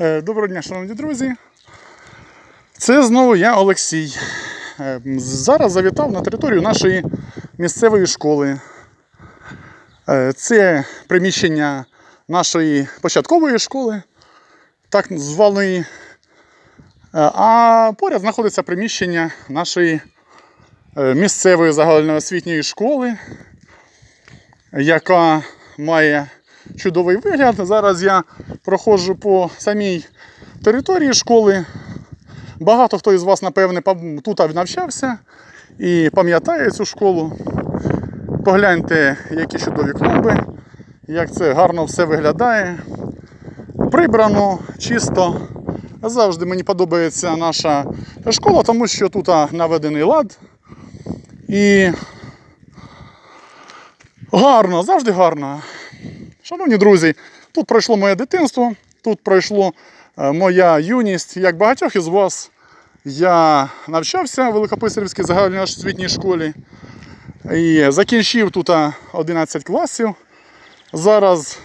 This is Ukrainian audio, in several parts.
Е, Доброго дня, шановні друзі. Це знову я, Олексій. Е, Зараз завітав на територію нашої місцевої школи. Е, Це приміщення нашої початкової школи, так званої. А поряд знаходиться приміщення нашої місцевої загальноосвітньої школи, яка має чудовий вигляд. Зараз я проходжу по самій території школи. Багато хто із вас, напевне, тут навчався і пам'ятає цю школу. Погляньте, які чудові клумби, як це гарно все виглядає. Прибрано, чисто. Завжди мені подобається наша школа, тому що тут наведений лад. І гарно, завжди гарно. Шановні друзі, тут пройшло моє дитинство, тут пройшло е, моя юність. Як багатьох із вас, я навчався в Великописарівській загальноосвітній школі і закінчив тут е, 11 класів. Зараз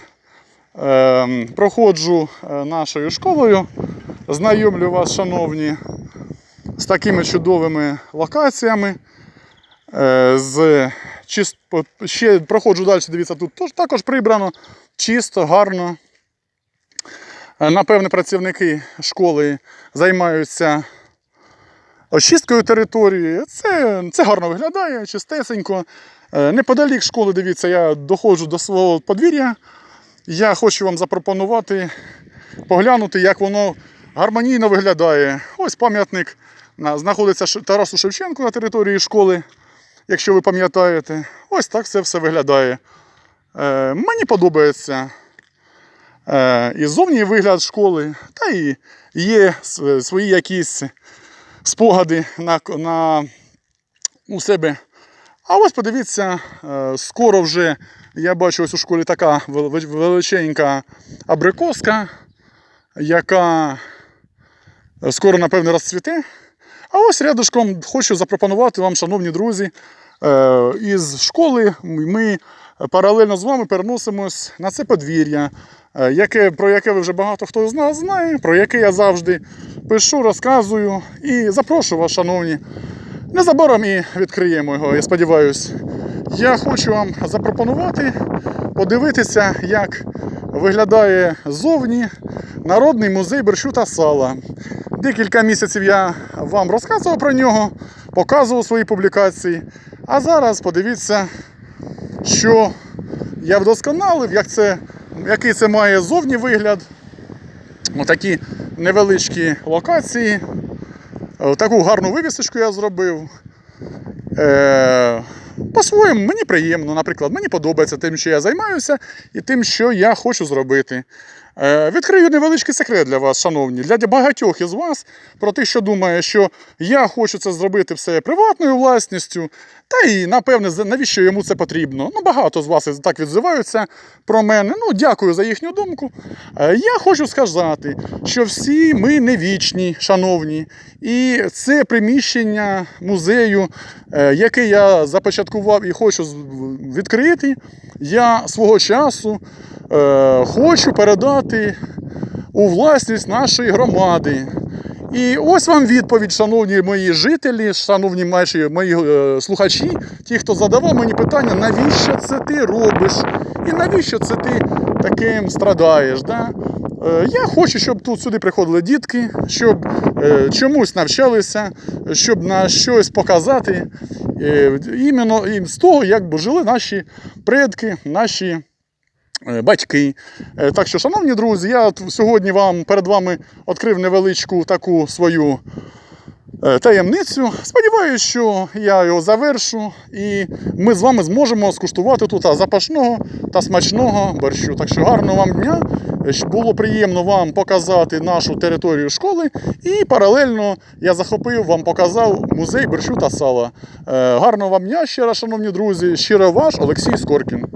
е, проходжу е, нашою школою. Знайомлю вас, шановні, з такими чудовими локаціями. Е, з чист... Ще проходжу далі, дивіться, тут також прибрано, чисто, гарно. Е, Напевне, працівники школи займаються очисткою території. Це, це гарно виглядає, чистесенько. Е, Неподалік школи, дивіться, я доходжу до свого подвір'я. Я хочу вам запропонувати поглянути, як воно гармонійно виглядає. Ось пам'ятник знаходиться Тарасу Шевченку на території школи якщо ви пам'ятаєте. Ось так це все виглядає. Е, мені подобається е, і зовній вигляд школи, та і є свої якісь спогади на, на, у себе. А ось подивіться, е, скоро вже я бачу ось у школі така вел- вел- величенька абрикоска, яка скоро, напевне, розцвіте. А ось рядышком хочу запропонувати вам, шановні друзі, із школи ми паралельно з вами переносимось на це подвір'я, е, яке, про яке ви вже багато хто з нас знає, про яке я завжди пишу, розказую і запрошую вас, шановні. Незабаром і відкриємо його, я сподіваюся. Я хочу вам запропонувати подивитися, як виглядає зовні Народний музей борщу та сала. Декілька місяців я вам розказував про нього, показував свої публікації. А зараз подивіться, що я вдосконалив, як це, який це має зовні вигляд. Отакі невеличкі локації. Е, Таку гарну вивісочку я зробив. Е, по-своєму мені приємно, наприклад, мені подобається тим, що я займаюся, і тим, що я хочу зробити. Е, відкрию невеличкий секрет для вас, шановні, для багатьох із вас про те, що думає, що я хочу це зробити все приватною власністю. Та і напевне, навіщо йому це потрібно? Ну, багато з вас так відзиваються про мене. Ну, дякую за їхню думку. Е, Я хочу сказати, що всі ми не вічні, шановні. І це приміщення музею, е, яке я започаткував і хочу відкрити, я свого часу е, хочу передати у власність нашої громади. І ось вам відповідь, шановні мої жителі, шановні наші мої е, слухачі, ті, хто задавав мені питання, навіщо це ти робиш? І навіщо це ти таким страдаєш? Да? Е, Я хочу, щоб тут сюди приходили дітки, щоб е, чомусь навчалися, щоб на щось показати. Е, іменно з того, як би жили наші предки, наші е, батьки. Е, Так що, шановні друзі, я сьогодні вам перед вами відкрив невеличку таку свою таємницю. Сподіваюсь, що я його завершу, і ми з вами зможемо скуштувати тут запашного та смачного борщу. Так що гарного вам дня. Е, Було приємно вам показати нашу територію школи, і паралельно я захопив, вам показав музей борщу та сала. Е, Гарного вам дня ще раз, шановні друзі. Щиро ваш Олексій Скоркін.